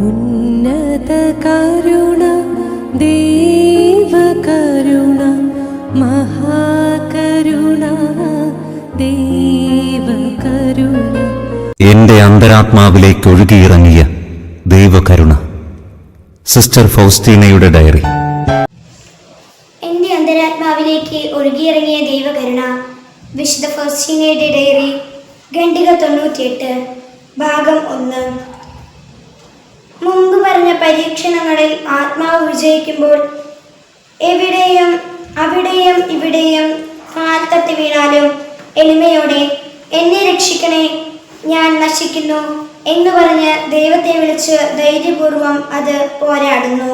ഉന്നത കരുണ ദേവകരുണ മഹാകരുണ ദേവകരുണ എന്റെ അന്തരാത്മാവിലേക്ക് ഒഴുകിയിറങ്ങിയ ദൈവകരുണ sister ഫൗസ്റ്റീനയുടെ diary. എന്റെ അന്തരാത്മാവിലേക്ക് ഒഴുകിയിറങ്ങിയ ദൈവകരുണ വിശുദ്ധ ഫൗസ്റ്റീനയുടെ ഡയറി ഖണ്ഡിക തൊണ്ണൂറ്റിയെട്ട് ഭാഗം ഒന്ന്. പരീക്ഷണങ്ങളിൽ ആത്മാവ് വിജയിക്കുമ്പോൾ എവിടെയും അവിടെയും ഇവിടെയും കാൽ വീണാലും എളിമയോടെ എന്നെ രക്ഷിക്കണേ ഞാൻ നശിക്കുന്നു എന്ന് പറഞ്ഞ് ദൈവത്തെ വിളിച്ച് ധൈര്യപൂർവം അത് പോരാടുന്നു.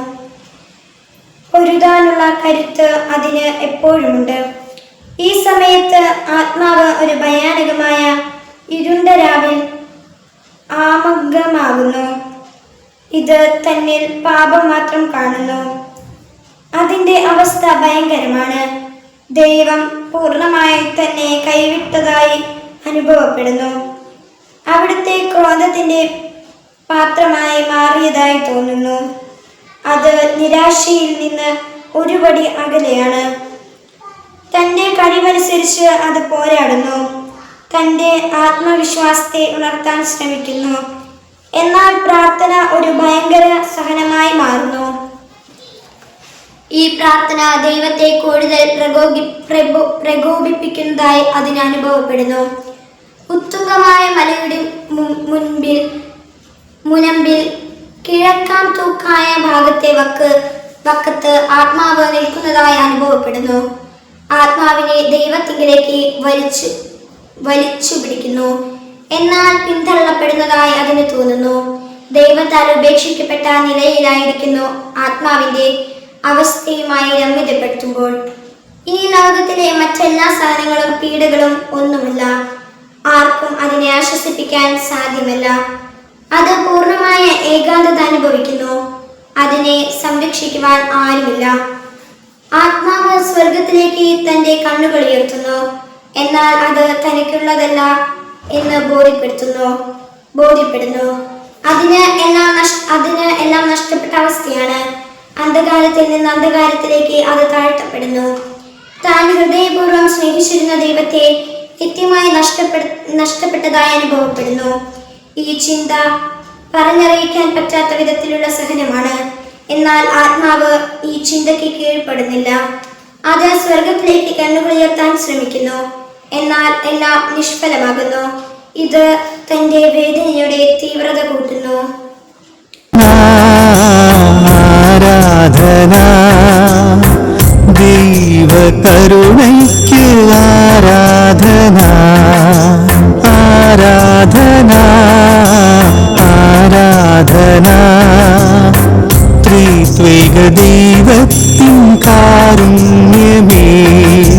പൊരുതാനുള്ള കരുത്ത് അതിന് എപ്പോഴുമുണ്ട്. ഈ സമയത്ത് ആത്മാവ് ഒരു ഭയാനകമായ ഇരുണ്ട രാവിൽ ഇത് തന്നിൽ പാപം മാത്രം കാണുന്നു. അതിന്റെ അവസ്ഥ ഭയങ്കരമാണ്. ദൈവം പൂർണമായി തന്നെ കൈവിട്ടതായി അനുഭവപ്പെടുന്നു. അവിടുത്തെ ക്രോധത്തിന്റെ പാത്രമായി മാറിയതായി തോന്നുന്നു. അത് നിരാശയിൽ നിന്ന് ഒരുപടി അകലെയാണ്. തന്റെ കഴിവനുസരിച്ച് അത് പോരാടുന്നു. തന്റെ ആത്മവിശ്വാസത്തെ ഉണർത്താൻ ശ്രമിക്കുന്നു. എന്നാൽ പ്രാർത്ഥന ഒരു ഭയങ്കര സഹനമായി മാറുന്നു. ഈ പ്രാർത്ഥന ദൈവത്തെ കൂടുതൽ പ്രകോപി പ്രബോ- പ്രകോപിപ്പിക്കുന്നതായി അതിന് അനുഭവപ്പെടുന്നു. ഉത്തുംഗമായ മലയുടെ മുൻപിൽ മുനമ്പിൽ കിഴക്കാൻ തൂക്കായ ഭാഗത്തെ വക്ക് വക്കത്ത് ആത്മാവ് നിൽക്കുന്നതായി അനുഭവപ്പെടുന്നു. ആത്മാവിനെ ദൈവത്തിങ്കിലേക്ക് വലിച്ചു വലിച്ചു പിടിക്കുന്നു. എന്നാൽ പിന്തള്ളപ്പെടുന്നതായി അതിന് തോന്നുന്നു. ദൈവത്താൽ ഉപേക്ഷിക്കപ്പെട്ട നിലയിലായിരിക്കുന്നു ആത്മാവിന്റെ അവസ്ഥയുമായി രമ്യതപ്പെടുത്തുമ്പോൾ. ഈ ലോകത്തിലെ മറ്റെല്ലാ സാധനങ്ങളും പീഡകളും ഒന്നുമില്ല. ആർക്കും അതിനെ ആശ്വസിപ്പിക്കാൻ സാധ്യമല്ല. അത് പൂർണമായ ഏകാന്തത അനുഭവിക്കുന്നു. അതിനെ സംരക്ഷിക്കുവാൻ ആരുമില്ല. ആത്മാവ് സ്വർഗത്തിലേക്ക് തന്റെ കണ്ണുകൾ ഉയർത്തുന്നു. എന്നാൽ അത് തനിക്കുള്ളതല്ല എന്ന് ബോധ്യപ്പെടുത്തുന്നു. ബോധ്യപ്പെടുന്നു. അതിന് എല്ലാം നഷ് അതിന് എല്ലാം നഷ്ടപ്പെട്ട അവസ്ഥയാണ്. അന്ധകാരത്തിൽ നിന്ന് അന്ധകാരത്തിലേക്ക് അത് താഴ്ത്തപ്പെടുന്നു. താൻ ഹൃദയപൂർവം സ്നേഹിച്ചിരുന്ന ദൈവത്തെ കൃത്യമായി നഷ്ടപ്പെടു നഷ്ടപ്പെട്ടതായി അനുഭവപ്പെടുന്നു. ഈ ചിന്ത പറഞ്ഞറിയിക്കാൻ പറ്റാത്ത വിധത്തിലുള്ള സഹനമാണ്. എന്നാൽ ആത്മാവ് ഈ ചിന്തയ്ക്ക് കീഴ്പ്പെടുന്നില്ല. അത് സ്വർഗത്തിലേക്ക് കണ്ണുകൾ ഉയർത്താൻ ശ്രമിക്കുന്നു. എന്നാൽ എല്ലാം നിഷ്ഫലമാകുന്നു. ഇത് തന്റെ വേദനയുടെ തീവ്രത കൂട്ടുന്നു. ആരാധന ദൈവകരുണയ്ക്ക് ആരാധന ആരാധന ആരാധന. ത്രിത്വൈക ദൈവത്തിൻ കാരുണ്യമേ.